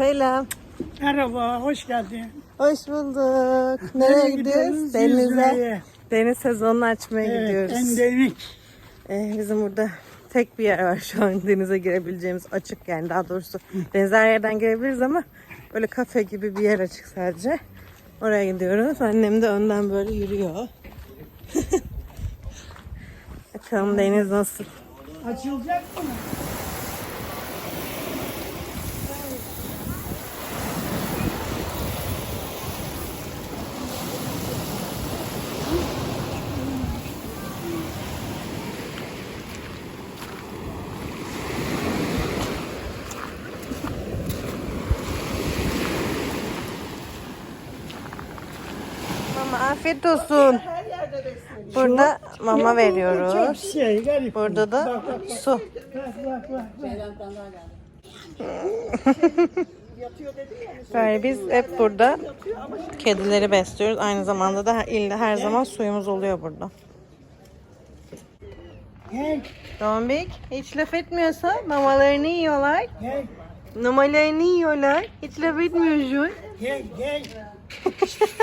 Selam. Merhaba, hoş geldin. Hoş bulduk. Nereye gidiyoruz? Denize. Yüzmeye. Deniz sezonunu açmaya Evet, gidiyoruz. endemik. Ee, bizim burada tek bir yer var şu an denize girebileceğimiz açık yani daha doğrusu denize her yerden girebiliriz ama böyle kafe gibi bir yer açık sadece. Oraya gidiyoruz. Annem de önden böyle yürüyor. Bakalım deniz nasıl? Açılacak mı? Afiyet olsun. Burada mama veriyoruz. Şey, garip. Burada da Bak, bak, bak. su. Bak. Böyle biz hep burada kedileri besliyoruz. Aynı zamanda da ille her zaman suyumuz oluyor burada. Gel, Dombik hiç laf etmiyorsa mamalarını yiyorlar. gel, Numaralarını yiyorlar. Hiç laf etmiyorsun. gel, gel.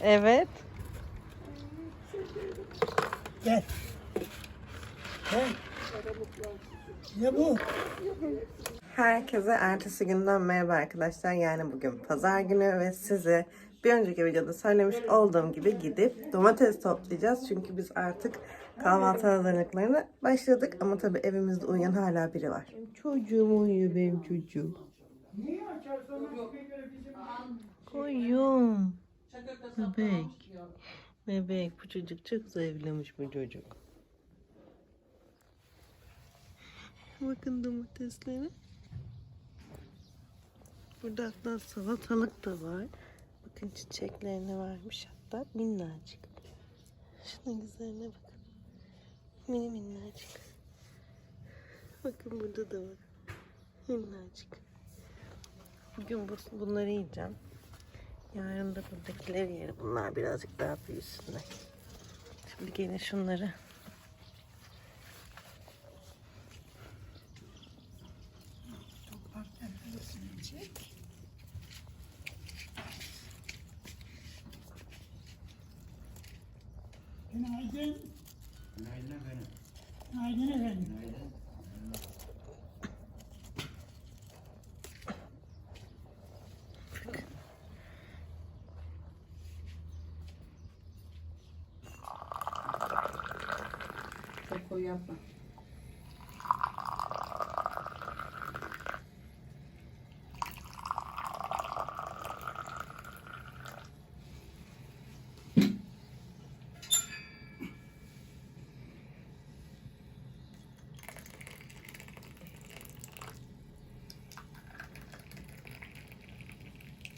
Evet. Gel. Gel. Ne bu? Herkese ertesi günden merhaba arkadaşlar. Yani bugün pazar günü ve size bir önceki videoda söylemiş olduğum gibi gidip domates toplayacağız. Çünkü biz artık kahvaltı hazırlıklarına başladık. Ama tabii evimizde uyuyan hala biri var. Çocuğum uyuyor benim çocuğum. Koyun. Bebek. Bebek bu çocuk çok zayıflamış bu çocuk. Bakın domateslere. Burada hatta salatalık da var. Bakın çiçeklerine varmış hatta minnacık. Şunun güzelliğine bakın. Mini minnacık. Bakın burada da var. Minnacık. Bugün bu, bunları yiyeceğim. Yarın da buradakileri yerim. Bunlar birazcık daha büyüsünler. Şimdi gene şunları Günaydın efendim. Günaydın efendim. Çok koyu yapma.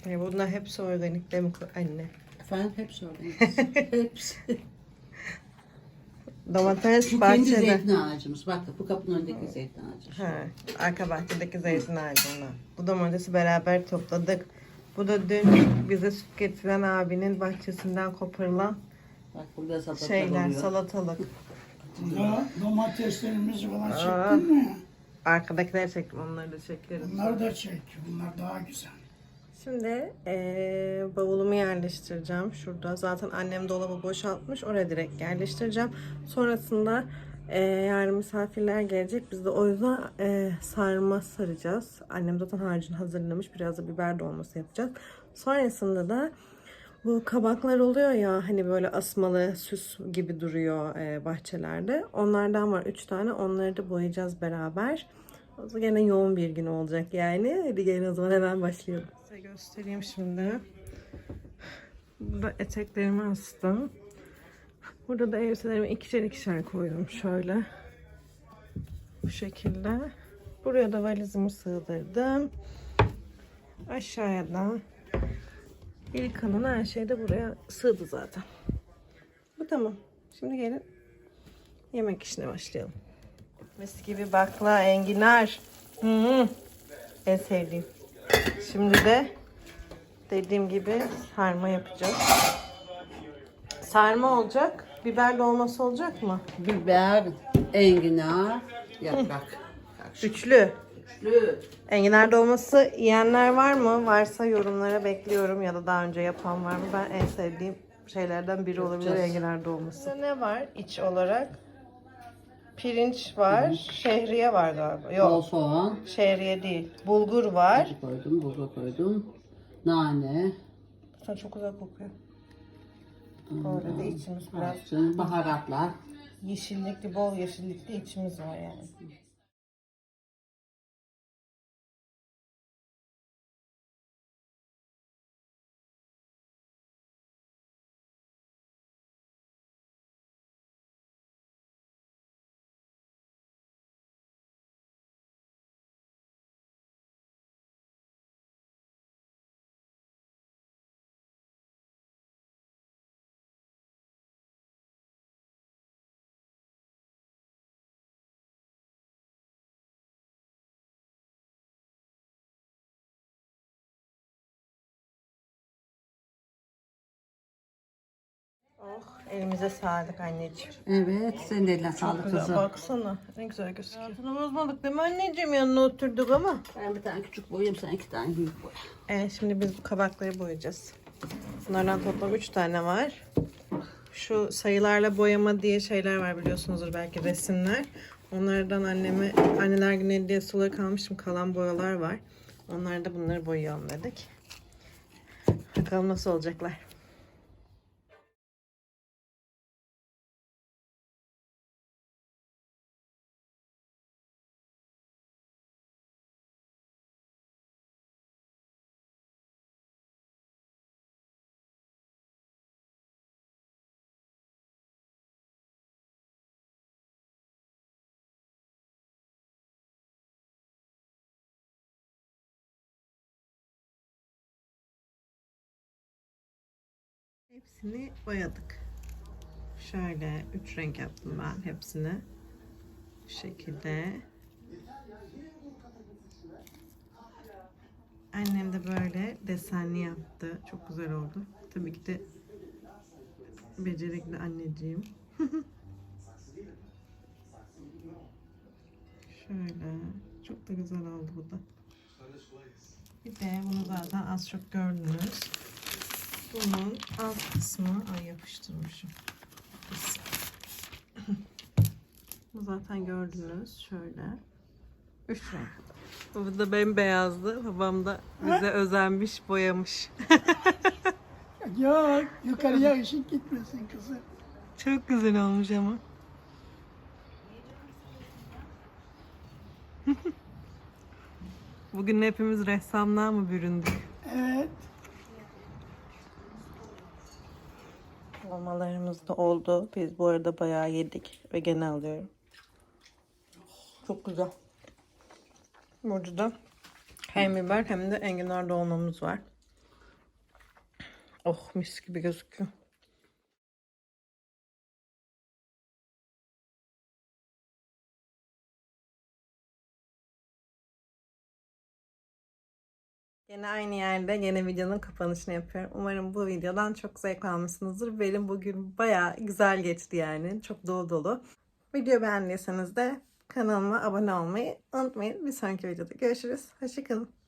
Yani bunlar hepsi organik değil mi anne? Efendim hepsi orada. hepsi. Domates Bu kendi bahçede. zeytin ağacımız. Bak bu kapının önündeki zeytin ağacı. Ha, arka bahçedeki zeytin ağacından. Bu domatesi beraber topladık. Bu da dün bize süt getiren abinin bahçesinden koparılan Bak burada salatalık şeyler, oluyor. salatalık. Burada domateslerimiz falan Aa. çektin mi? Arkadakileri çektim, onları da çekerim. Bunlar da çek. Bunlar daha güzel. Şimdi eee, bavulumu yerleştireceğim şurada. Zaten annem dolabı boşaltmış. Oraya direkt yerleştireceğim. Sonrasında eee, yarın misafirler gelecek. Biz de o yüzden eee, sarma saracağız. Annem zaten harcını hazırlamış. Biraz da biber dolması yapacağız. Sonrasında da bu kabaklar oluyor ya hani böyle asmalı süs gibi duruyor eee, bahçelerde. Onlardan var 3 tane. Onları da boyayacağız beraber. O zaman gene yoğun bir gün olacak yani. Hadi gelin o zaman hemen başlayalım. Göstereyim şimdi. Burada eteklerimi astım. Burada da elbiselerimi ikişer ikişer koydum şöyle. Bu şekilde. Buraya da valizimi sığdırdım. Aşağıya da geri kalan her şey de buraya sığdı zaten. Bu tamam. Şimdi gelin yemek işine başlayalım. Mis gibi bakla, enginar. Hı En sevdiğim. Şimdi de dediğim gibi sarma yapacağız. Sarma olacak. Biber dolması olacak mı? Biber, enginar, yaprak. Üçlü. Üçlü. Enginar dolması yiyenler var mı? Varsa yorumlara bekliyorum ya da daha önce yapan var mı? Ben en sevdiğim şeylerden biri olabilir Yapacağız. enginar dolması. Ne var iç olarak? Pirinç var, şehriye var galiba. Bol Yok, soğan. şehriye değil. Bulgur var. Koydum, bulgur koydum. Nane. Sen çok güzel kokuyor. Orada da içimiz Biraz baharatlar. yeşillikli, bol yeşillikli içimiz var yani. Oh, elimize sağlık anneciğim. Evet, senin de eline sağlık Güzel, kızım. baksana. Ne güzel gözüküyor. Hayatını bozmadık değil mi anneciğim? Yanına oturduk ama. Ben bir tane küçük boyayayım, sen iki tane büyük boya. Evet şimdi biz bu kabakları boyayacağız. Bunlardan toplam 3 tane var. Şu sayılarla boyama diye şeyler var biliyorsunuzdur belki resimler. Onlardan anneme anneler günü hediyesi olarak almıştım. Kalan boyalar var. Onlar da bunları boyayalım dedik. Bakalım nasıl olacaklar. Hepsini boyadık. Şöyle üç renk yaptım ben hepsini. Bu şekilde. Annem de böyle desenli yaptı. Çok güzel oldu. Tabii ki de becerikli anneciğim. Şöyle. Çok da güzel oldu bu da. Bir de bunu zaten az çok gördünüz. Bunun alt kısmı ay yapıştırmışım. Bu zaten gördünüz şöyle. Üç renk. Bu da bembeyazdı. Babam da bize özenmiş, boyamış. Ya yukarıya ışık gitmesin kızım. Çok güzel olmuş ama. Bugün hepimiz ressamlığa mı büründük? Evet. Dolmalarımız da oldu. Biz bu arada bayağı yedik ve gene alıyorum. Çok güzel. Burada da hem biber hem de enginar dolmamız var. Oh mis gibi gözüküyor. Yine aynı yerde yine videonun kapanışını yapıyorum. Umarım bu videodan çok zevk almışsınızdır. Benim bugün baya güzel geçti yani. Çok dolu dolu. Video beğendiyseniz de kanalıma abone olmayı unutmayın. Bir sonraki videoda görüşürüz. Hoşçakalın.